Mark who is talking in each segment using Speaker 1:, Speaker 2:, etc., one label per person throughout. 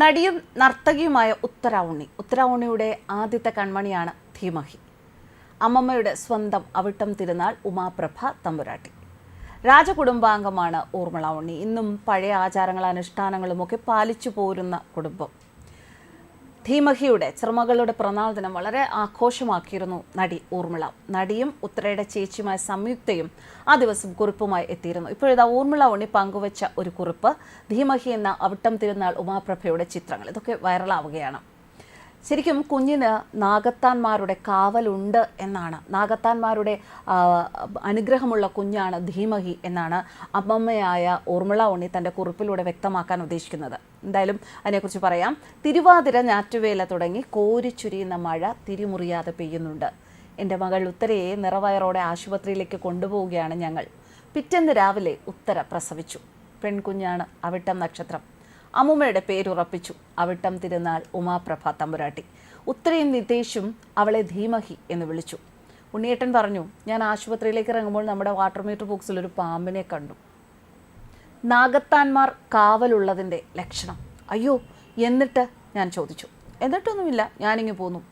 Speaker 1: നടിയും നർത്തകിയുമായ ഉത്തര ഉണ്ണി ഉത്തര ഉണ്ണിയുടെ ആദ്യത്തെ കൺമണിയാണ് ധീമഹി. അമ്മമ്മയുടെ സ്വന്തം അവിട്ടം തിരുനാൾ ഉമാപ്രഭ തമ്പുരാട്ടി. രാജകുടുംബാംഗമാണ് ഊർമിള ഉണ്ണി ഇന്നും പഴയ ആചാരങ്ങളും അനുഷ്ഠാനങ്ങളും ഒക്കെ പാലിച്ചു പോരുന്ന കുടുംബം. ധീമഹിയുടെ ചെറുമകളുടെ പ്രണാളദിനം ദിനം വളരെ ആഘോഷമാക്കിയിരുന്നു നടി ഊർമിള. നടിയും ഉത്രയുടെ ചേച്ചിയുമായ സംയുക്തയും ആ ദിവസം കുറിപ്പുമായി എത്തിയിരുന്നു. ഇപ്പോഴിതാ ഊർമിള ഉണ്ണി പങ്കുവച്ച ഒരു കുറിപ്പ് ധീമഹി എന്ന അവിട്ടം തിരുനാൾ ഉമാപ്രഭയുടെ ചിത്രങ്ങൾ. ഇതൊക്കെ വൈറലാവുകയാണ് ശരിക്കും കുഞ്ഞിന് നാഗത്താന്മാരുടെ കാവലുണ്ട് എന്നാണ്. നാഗത്താന്മാരുടെ അനുഗ്രഹമുള്ള കുഞ്ഞാണ് ധീമഹി എന്നാണ് അമ്മമ്മയായ ഊർമിള ഉണ്ണി തന്റെ കുറിപ്പിലൂടെ വ്യക്തമാക്കാൻ ഉദ്ദേശിക്കുന്നത്. എന്തായാലും അതിനെക്കുറിച്ച് പറയാം. തിരുവാതിര ഞാറ്റുവേല തുടങ്ങി കോരിച്ചുരിയുന്ന മഴ തിരിമുറിയാതെ പെയ്യുന്നുണ്ട്. എന്റെ മകൾ ഉത്തരയെ നിറവയറോടെ ആശുപത്രിയിലേക്ക് കൊണ്ടുപോവുകയാണ് ഞങ്ങൾ. പിറ്റേന്ന് രാവിലെ ഉത്തര പ്രസവിച്ചു. പെൺകുഞ്ഞാണ് അവിട്ടം നക്ഷത്രം. അമ്മുമ്മയുടെ പേരുറപ്പിച്ചു. അവിട്ടം തിരുനാൾ ഉമാപ്രഭ തമ്പുരാട്ടി. ഉത്തരയും നിതേഷും അവളെ ധീമഹി എന്ന് വിളിച്ചു. ഉണ്ണിയേട്ടൻ പറഞ്ഞു ഞാൻ ആശുപത്രിയിലേക്ക് ഇറങ്ങുമ്പോൾ നമ്മുടെ വാട്ടർ മീറ്റർ ബോക്സിൽ ഒരു പാമ്പിനെ കണ്ടു. നാഗത്താന്മാർ കാവലുള്ളതിന്റെ ലക്ഷണം. അയ്യോ എന്നിട്ട്? ഞാൻ ചോദിച്ചു. എന്നിട്ടൊന്നുമില്ല ഞാനിങ്ങ് പോന്നു.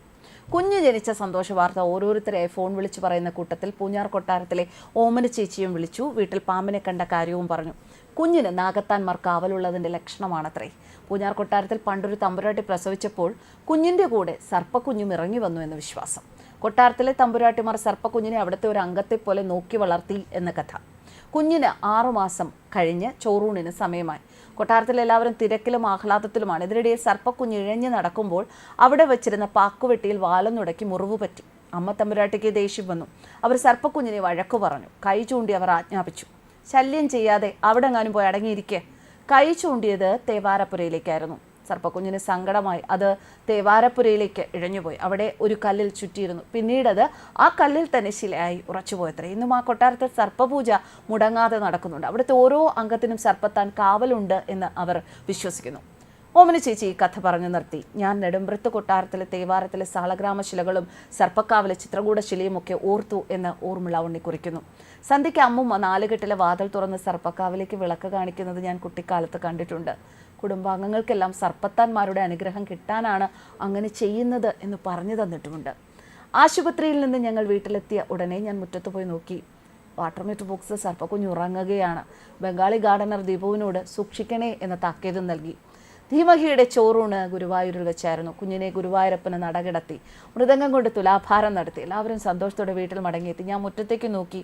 Speaker 1: കുഞ്ഞ് ജനിച്ച സന്തോഷ വാർത്ത ഓരോരുത്തരെയായി ഫോൺ വിളിച്ച് പറയുന്ന കൂട്ടത്തിൽ പൂഞ്ഞാർ കൊട്ടാരത്തിലെ ഓമന ചേച്ചിയും വിളിച്ചു. വീട്ടിൽ പാമ്പിനെ കണ്ട കാര്യവും പറഞ്ഞു. കുഞ്ഞിന് നാഗത്താൻമാർ കാവലുള്ളതിന്റെ ലക്ഷണമാണത്രേ. പൂഞ്ഞാർ കൊട്ടാരത്തിൽ പണ്ടൊരു തമ്പുരാട്ടി പ്രസവിച്ചപ്പോൾ കുഞ്ഞിന്റെ കൂടെ സർപ്പക്കുഞ്ഞും ഇറങ്ങി വന്നു എന്ന വിശ്വാസം. കൊട്ടാരത്തിലെ തമ്പുരാട്ടിമാർ സർപ്പക്കുഞ്ഞിനെ അവിടുത്തെ ഒരു അംഗത്തെ പോലെ നോക്കി വളർത്തി എന്ന കഥ. കുഞ്ഞിന് ആറുമാസം കഴിഞ്ഞ് ചോറൂണിന് സമയമായി. കൊട്ടാരത്തിൽ എല്ലാവരും തിരക്കിലും ആഹ്ലാദത്തിലുമാണ്. ഇതിനിടയിൽ സർപ്പക്കുഞ്ഞ് ഇഴഞ്ഞു നടക്കുമ്പോൾ അവിടെ വെച്ചിരുന്ന പാക്കുവെട്ടിയിൽ വാലന്നുടക്കി മുറിവ് പറ്റി. അമ്മ തമ്പുരാട്ടിക്ക് ദേഷ്യം വന്നു. അവർ സർപ്പക്കുഞ്ഞിനെ വഴക്കു പറഞ്ഞു. കൈ ചൂണ്ടി അവർ ആജ്ഞാപിച്ചു. ശല്യം ചെയ്യാതെ അവിടെ എങ്ങാനും പോയി അടങ്ങിയിരിക്കെ. കൈ ചൂണ്ടിയത് തേവാരപ്പുരയിലേക്കായിരുന്നു. സർപ്പക്കുഞ്ഞിന് സങ്കടമായി. അത് തേവാരപ്പുരയിലേക്ക് ഇഴഞ്ഞുപോയി. അവിടെ ഒരു കല്ലിൽ ചുറ്റിയിരുന്നു. പിന്നീടത് ആ കല്ലിൽ തന്നെ ശിലയായി ഉറച്ചുപോയത്രേ. ഇന്നും ആ കൊട്ടാരത്തിൽ സർപ്പപൂജ മുടങ്ങാതെ നടക്കുന്നുണ്ട്. അവിടുത്തെ ഓരോ അംഗത്തിനും സർപ്പത്താൻ കാവലുണ്ട് എന്ന് അവർ വിശ്വസിക്കുന്നു. ഓമന ചേച്ചി ഈ കഥ പറഞ്ഞു നിർത്തി. ഞാൻ നെടുമ്പ്രത്ത് കൊട്ടാരത്തിലെ തേവാരത്തിലെ സാളഗ്രാമശിലകളും സർപ്പക്കാവിലെ ചിത്രകൂടശിലയും ഒക്കെ ഓർത്തു എന്ന് ഓർമ്മിള ഉണ്ണി കുറിക്കുന്നു സന്ധ്യയ്ക്ക് അമ്മുമ്മ നാലുകെട്ടിലെ വാതിൽ തുറന്ന് സർപ്പക്കാവിലേക്ക് വിളക്ക് കാണിക്കുന്നത് ഞാൻ കുട്ടിക്കാലത്ത് കണ്ടിട്ടുണ്ട്. കുടുംബാംഗങ്ങൾക്കെല്ലാം സർപ്പത്താന്മാരുടെ അനുഗ്രഹം കിട്ടാനാണ് അങ്ങനെ ചെയ്യുന്നത് എന്ന് പറഞ്ഞു തന്നിട്ടുമുണ്ട്. ആശുപത്രിയിൽ നിന്ന് ഞങ്ങൾ വീട്ടിലെത്തിയ ഉടനെ ഞാൻ മുറ്റത്ത് പോയി നോക്കി. വാട്ടർ മീറ്റർ ബോക്സ് സർപ്പക്കുഞ്ഞ് ഉറങ്ങുകയാണ്. ബംഗാളി ഗാർഡനർ ദീപുവിനോട് സൂക്ഷിക്കണേ എന്ന താക്കീതും നൽകി. ധീമഹിയുടെ ചോറൂണ് ഗുരുവായൂരിൽ വെച്ചായിരുന്നു. കുഞ്ഞിനെ ഗുരുവായൂരപ്പന് നടകിടത്തി മൃദംഗം കൊണ്ട് തുലാഭാരം നടത്തി. എല്ലാവരും സന്തോഷത്തോടെ വീട്ടിൽ മടങ്ങിയെത്തി. ഞാൻ മുറ്റത്തേക്ക് നോക്കി.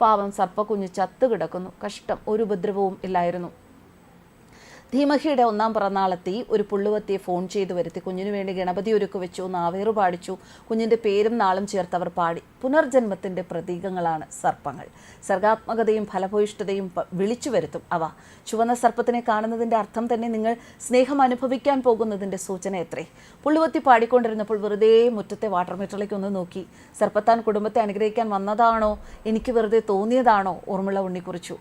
Speaker 1: പാവം സർപ്പക്കുഞ്ഞ് ചത്തു കിടക്കുന്നു. കഷ്ടം. ഒരു ഉപദ്രവവും ഇല്ലായിരുന്നു. ധീമഹിയുടെ ഒന്നാം പിറന്നാളെത്തി ഒരു പുള്ളുവത്തിയെ ഫോൺ ചെയ്ത് വരുത്തി. കുഞ്ഞിനു വേണ്ടി ഗണപതി ഒരുക്ക് വെച്ചു നാവേറു പാടിച്ചു. കുഞ്ഞിന്റെ പേരും നാളും ചേർത്ത് അവർ പാടി. പുനർജന്മത്തിന്റെ പ്രതീകങ്ങളാണ് സർപ്പങ്ങൾ. സർഗാത്മകതയും ഫലഭൂയിഷ്ഠതയും വിളിച്ചു വരുത്തും അവ. ചുവന്ന സർപ്പത്തിനെ കാണുന്നതിന്റെ അർത്ഥം തന്നെ നിങ്ങൾ സ്നേഹം അനുഭവിക്കാൻ പോകുന്നതിന്റെ സൂചന എത്രേ? പുള്ളുവത്തി പാടിക്കൊണ്ടിരുന്നപ്പോൾ വെറുതെ മുറ്റത്തെ വാട്ടർ മീറ്ററിലേക്ക് ഒന്ന് നോക്കി. സർപ്പത്താൻ കുടുംബത്തെ അനുഗ്രഹിക്കാൻ വന്നതാണോ? എനിക്ക് വെറുതെ തോന്നിയതാണോ? ഓർമ്മിള ഉണ്ണി കുറിച്ചു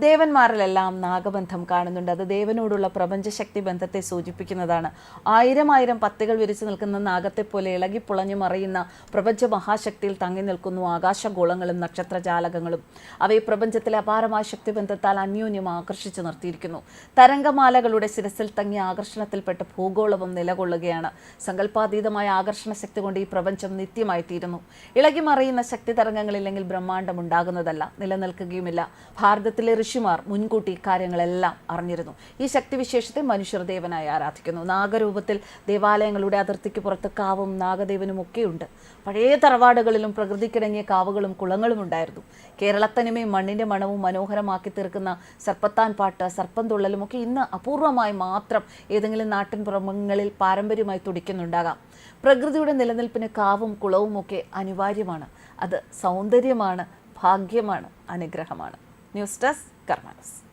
Speaker 1: ദേവന്മാരിലെല്ലാം നാഗബന്ധം കാണുന്നുണ്ട്. അത് ദേവനോടുള്ള പ്രപഞ്ചശക്തി ബന്ധത്തെ സൂചിപ്പിക്കുന്നതാണ്. ആയിരം ആയിരം പത്തുകൾ വിരിച്ചു നിൽക്കുന്ന നാഗത്തെ പോലെ ഇളകി പുളഞ്ഞു മറിയുന്ന പ്രപഞ്ച മഹാശക്തിയിൽ തങ്ങി നിൽക്കുന്നു ആകാശഗോളങ്ങളും നക്ഷത്രജാലകങ്ങളും. അവയെ പ്രപഞ്ചത്തിലെ അപാരമായ ശക്തി ബന്ധത്താൽ അന്യോന്യം ആകർഷിച്ചു നിർത്തിയിരിക്കുന്നു. തരംഗമാലകളുടെ ശിരസിൽ തങ്ങിയ ആകർഷണത്തിൽപ്പെട്ട് ഭൂഗോളവും നിലകൊള്ളുകയാണ്. സങ്കല്പാതീതമായ ആകർഷണ ശക്തി കൊണ്ട് ഈ പ്രപഞ്ചം നിത്യമായി തീരുന്നു ഇളകി മറിയുന്ന ശക്തി തരംഗങ്ങളില്ലെങ്കിൽ ബ്രഹ്മാണ്ടം ഉണ്ടാകുന്നതല്ല. നിലനിൽക്കുകയുമില്ല. ഭാരതത്തിലെ ഋഷിമാർ മുൻകൂട്ടി കാര്യങ്ങളെല്ലാം അറിഞ്ഞിരുന്നു. ഈ ശക്തിവിശേഷത്തെ മനുഷ്യർ ദേവനായി ആരാധിക്കുന്നു. നാഗരൂപത്തിൽ ദേവാലയങ്ങളുടെ അതിർത്തിക്ക് പുറത്ത് കാവും നാഗദേവനും ഒക്കെയുണ്ട്. പഴയ തറവാടുകളിലും പ്രകൃതിക്കിടങ്ങിയ കാവുകളും കുളങ്ങളും ഉണ്ടായിരുന്നു. കേരളത്തനിമയും മണ്ണിന്റെ മണവും മനോഹരമാക്കി തീർക്കുന്ന സർപ്പത്താൻ പാട്ട് സർപ്പം തുള്ളലും ഒക്കെ ഇന്ന് അപൂർവമായി മാത്രം ഏതെങ്കിലും നാട്ടിൻ പുറങ്ങളിൽ പാരമ്പര്യമായി തുടിക്കുന്നുണ്ടാകാം. പ്രകൃതിയുടെ നിലനിൽപ്പിന് കാവും കുളവും ഒക്കെ അനിവാര്യമാണ്. അത് സൗന്ദര്യമാണ് ഭാഗ്യമാണ് അനുഗ്രഹമാണ്. News desk Cármanos.